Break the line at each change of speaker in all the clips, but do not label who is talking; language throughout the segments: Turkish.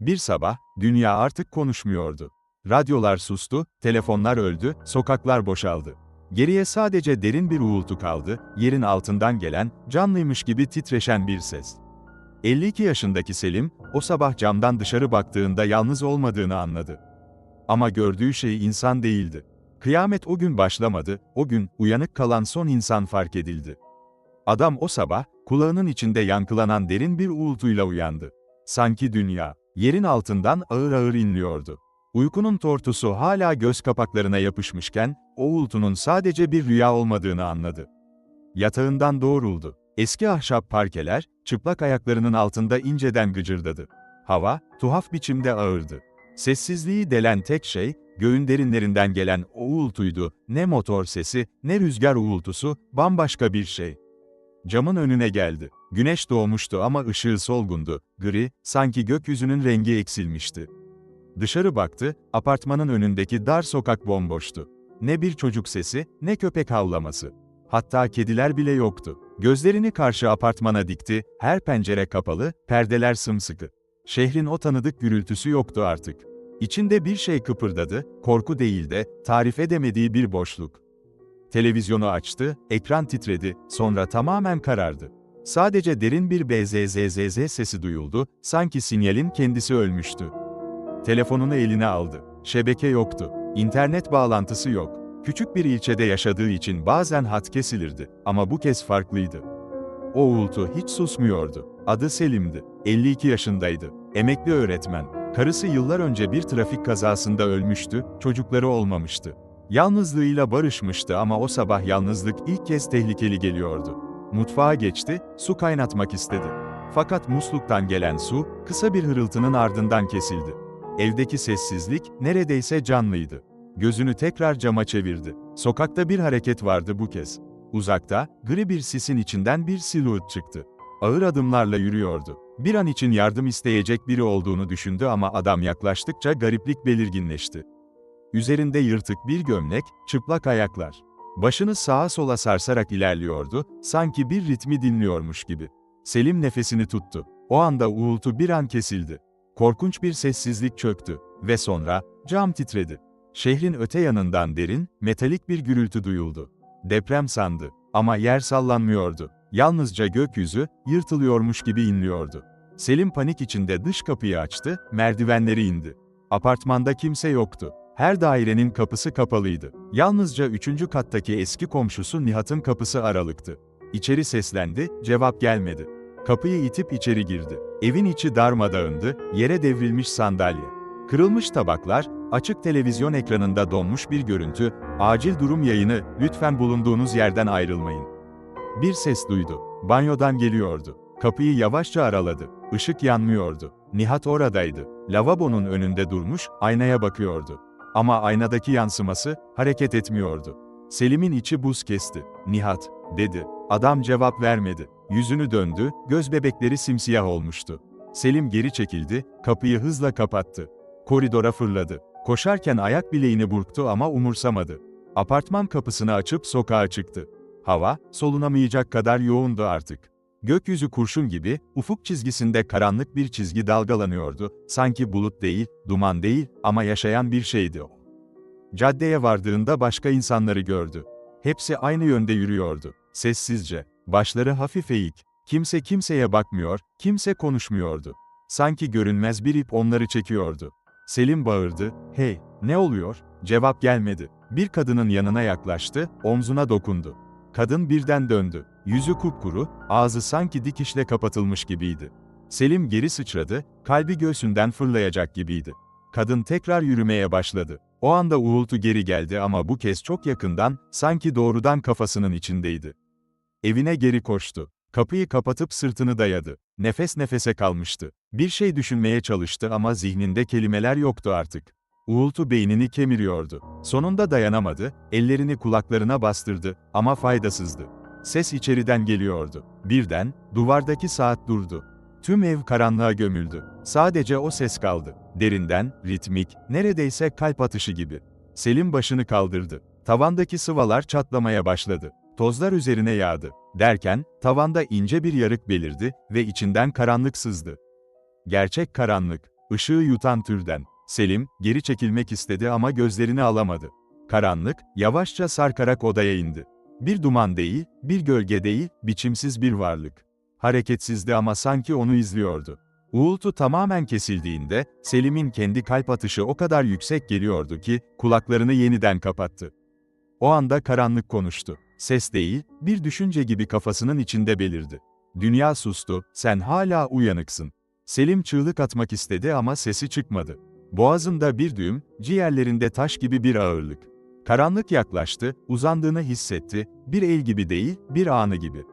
Bir sabah, dünya artık konuşmuyordu. Radyolar sustu, telefonlar öldü, sokaklar boşaldı. Geriye sadece derin bir uğultu kaldı, yerin altından gelen, canlıymış gibi titreşen bir ses. 52 yaşındaki Selim, o sabah camdan dışarı baktığında yalnız olmadığını anladı. Ama gördüğü şey insan değildi. Kıyamet o gün başlamadı, o gün uyanık kalan son insan fark edildi. Adam o sabah, kulağının içinde yankılanan derin bir uğultuyla uyandı. Sanki dünya, yerin altından ağır ağır inliyordu. Uykunun tortusu hala göz kapaklarına yapışmışken, o sadece bir rüya olmadığını anladı. Yatağından doğruldu. Eski ahşap parkeler, çıplak ayaklarının altında inceden gıcırdadı. Hava, tuhaf biçimde ağırdı. Sessizliği delen tek şey, göğün derinlerinden gelen o ne motor sesi, ne rüzgar uğultusu, bambaşka bir şey. Camın önüne geldi. Güneş doğmuştu ama ışığı solgundu, gri, sanki gökyüzünün rengi eksilmişti. Dışarı baktı, apartmanın önündeki dar sokak bomboştu. Ne bir çocuk sesi, ne köpek havlaması. Hatta kediler bile yoktu. Gözlerini karşı apartmana dikti, her pencere kapalı, perdeler sımsıkı. Şehrin o tanıdık gürültüsü yoktu artık. İçinde bir şey kıpırdadı, korku değil de, tarif edemediği bir boşluk. Televizyonu açtı, ekran titredi, sonra tamamen karardı. Sadece derin bir bzzz sesi duyuldu, sanki sinyalin kendisi ölmüştü. Telefonunu eline aldı. Şebeke yoktu. İnternet bağlantısı yok. Küçük bir ilçede yaşadığı için bazen hat kesilirdi ama bu kez farklıydı. O uğultu hiç susmuyordu. Adı Selim'di. 52 yaşındaydı. Emekli öğretmen. Karısı yıllar önce bir trafik kazasında ölmüştü, çocukları olmamıştı. Yalnızlığıyla barışmıştı ama o sabah yalnızlık ilk kez tehlikeli geliyordu. Mutfağa geçti, su kaynatmak istedi. Fakat musluktan gelen su, kısa bir hırıltının ardından kesildi. Evdeki sessizlik, neredeyse canlıydı. Gözünü tekrar cama çevirdi. Sokakta bir hareket vardı bu kez. Uzakta, gri bir sisin içinden bir silüet çıktı. Ağır adımlarla yürüyordu. Bir an için yardım isteyecek biri olduğunu düşündü ama adam yaklaştıkça gariplik belirginleşti. Üzerinde yırtık bir gömlek, çıplak ayaklar. Başını sağa sola sarsarak ilerliyordu, sanki bir ritmi dinliyormuş gibi. Selim nefesini tuttu. O anda uğultu bir an kesildi. Korkunç bir sessizlik çöktü ve sonra cam titredi. Şehrin öte yanından derin, metalik bir gürültü duyuldu. Deprem sandı ama yer sallanmıyordu. Yalnızca gökyüzü yırtılıyormuş gibi inliyordu. Selim panik içinde dış kapıyı açtı, merdivenleri indi. Apartmanda kimse yoktu. Her dairenin kapısı kapalıydı. Yalnızca üçüncü kattaki eski komşusu Nihat'ın kapısı aralıktı. İçeri seslendi, cevap gelmedi. Kapıyı itip içeri girdi. Evin içi darmadağındı, yere devrilmiş sandalye. Kırılmış tabaklar, açık televizyon ekranında donmuş bir görüntü, acil durum yayını, lütfen bulunduğunuz yerden ayrılmayın. Bir ses duydu. Banyodan geliyordu. Kapıyı yavaşça araladı. Işık yanmıyordu. Nihat oradaydı. Lavabonun önünde durmuş, aynaya bakıyordu. Ama aynadaki yansıması, hareket etmiyordu. Selim'in içi buz kesti. Nihat, dedi. Adam cevap vermedi. Yüzünü döndü, göz bebekleri simsiyah olmuştu. Selim geri çekildi, kapıyı hızla kapattı. Koridora fırladı. Koşarken ayak bileğini burktu ama umursamadı. Apartman kapısını açıp sokağa çıktı. Hava, solunamayacak kadar yoğundu artık. Gökyüzü kurşun gibi, ufuk çizgisinde karanlık bir çizgi dalgalanıyordu, sanki bulut değil, duman değil ama yaşayan bir şeydi o. Caddeye vardığında başka insanları gördü. Hepsi aynı yönde yürüyordu, sessizce, başları hafif eğik. Kimse kimseye bakmıyor, kimse konuşmuyordu. Sanki görünmez bir ip onları çekiyordu. Selim bağırdı, hey, ne oluyor? Cevap gelmedi. Bir kadının yanına yaklaştı, omzuna dokundu. Kadın birden döndü. Yüzü kupkuru, ağzı sanki dikişle kapatılmış gibiydi. Selim geri sıçradı, kalbi göğsünden fırlayacak gibiydi. Kadın tekrar yürümeye başladı. O anda uğultu geri geldi ama bu kez çok yakından, sanki doğrudan kafasının içindeydi. Evine geri koştu. Kapıyı kapatıp sırtını dayadı. Nefes nefese kalmıştı. Bir şey düşünmeye çalıştı ama zihninde kelimeler yoktu artık. Uğultu beynini kemiriyordu. Sonunda dayanamadı, ellerini kulaklarına bastırdı ama faydasızdı. Ses içeriden geliyordu. Birden, duvardaki saat durdu. Tüm ev karanlığa gömüldü. Sadece o ses kaldı. Derinden, ritmik, neredeyse kalp atışı gibi. Selim başını kaldırdı. Tavandaki sıvalar çatlamaya başladı. Tozlar üzerine yağdı. Derken, tavanda ince bir yarık belirdi ve içinden karanlık sızdı. Gerçek karanlık. Işığı yutan türden. Selim, geri çekilmek istedi ama gözlerini alamadı. Karanlık, yavaşça sarkarak odaya indi. Bir duman değil, bir gölge değil, biçimsiz bir varlık. Hareketsizdi ama sanki onu izliyordu. Uğultu tamamen kesildiğinde, Selim'in kendi kalp atışı o kadar yüksek geliyordu ki, kulaklarını yeniden kapattı. O anda karanlık konuştu. Ses değil, bir düşünce gibi kafasının içinde belirdi. Dünya sustu, sen hala uyanıksın. Selim çığlık atmak istedi ama sesi çıkmadı. Boğazında bir düğüm, ciğerlerinde taş gibi bir ağırlık. Karanlık yaklaştı, uzandığını hissetti, bir el gibi değil, bir anı gibi.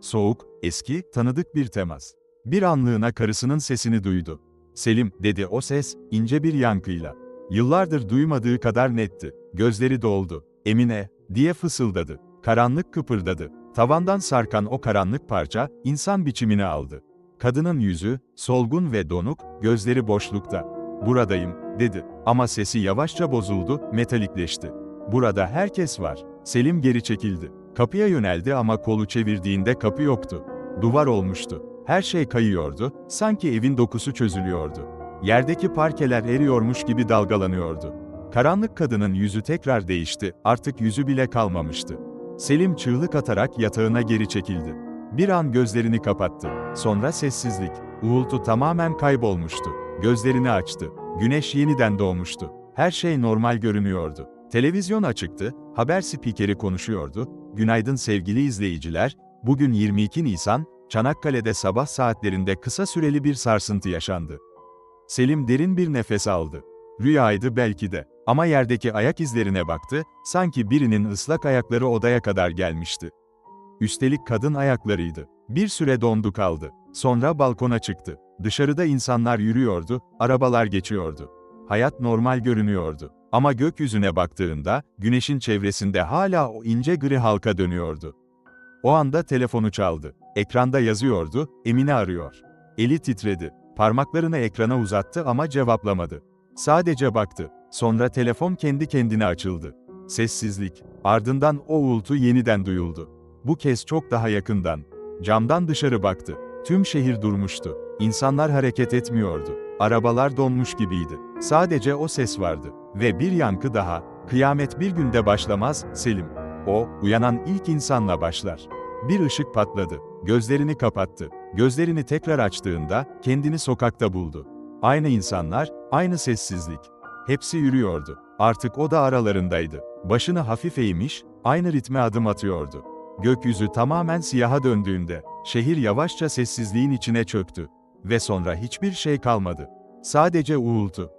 Soğuk, eski, tanıdık bir temas. Bir anlığına karısının sesini duydu. Selim, dedi o ses, ince bir yankıyla. Yıllardır duymadığı kadar netti. Gözleri doldu. Emine, diye fısıldadı. Karanlık kıpırdadı. Tavandan sarkan o karanlık parça, insan biçimini aldı. Kadının yüzü, solgun ve donuk, gözleri boşlukta. Buradayım, dedi. Ama sesi yavaşça bozuldu, metalikleşti. Burada herkes var. Selim geri çekildi. Kapıya yöneldi ama kolu çevirdiğinde kapı yoktu. Duvar olmuştu. Her şey kayıyordu, sanki evin dokusu çözülüyordu. Yerdeki parkeler eriyormuş gibi dalgalanıyordu. Karanlık kadının yüzü tekrar değişti, artık yüzü bile kalmamıştı. Selim çığlık atarak yatağına geri çekildi. Bir an gözlerini kapattı. Sonra sessizlik. Uğultu tamamen kaybolmuştu. Gözlerini açtı. Güneş yeniden doğmuştu. Her şey normal görünüyordu. Televizyon açıktı, haber spikeri konuşuyordu. Günaydın sevgili izleyiciler, bugün 22 Nisan, Çanakkale'de sabah saatlerinde kısa süreli bir sarsıntı yaşandı. Selim derin bir nefes aldı. Rüyaydı belki de. Ama yerdeki ayak izlerine baktı, sanki birinin ıslak ayakları odaya kadar gelmişti. Üstelik kadın ayaklarıydı. Bir süre dondu kaldı. Sonra balkona çıktı. Dışarıda insanlar yürüyordu, arabalar geçiyordu. Hayat normal görünüyordu. Ama gökyüzüne baktığında, güneşin çevresinde hala o ince gri halka dönüyordu. O anda telefonu çaldı. Ekranda yazıyordu, Emine arıyor. Eli titredi. Parmaklarını ekrana uzattı ama cevaplamadı. Sadece baktı. Sonra telefon kendi kendine açıldı. Sessizlik. Ardından o uğultu yeniden duyuldu. Bu kez çok daha yakından. Camdan dışarı baktı. Tüm şehir durmuştu. İnsanlar hareket etmiyordu. Arabalar donmuş gibiydi. Sadece o ses vardı. Ve bir yankı daha. Kıyamet bir günde başlamaz, Selim. O, uyanan ilk insanla başlar. Bir ışık patladı. Gözlerini kapattı. Gözlerini tekrar açtığında kendini sokakta buldu. Aynı insanlar, aynı sessizlik. Hepsi yürüyordu. Artık o da aralarındaydı. Başını hafif eğmiş, aynı ritme adım atıyordu. Gökyüzü tamamen siyaha döndüğünde, şehir yavaşça sessizliğin içine çöktü. Ve sonra hiçbir şey kalmadı. Sadece uğultu.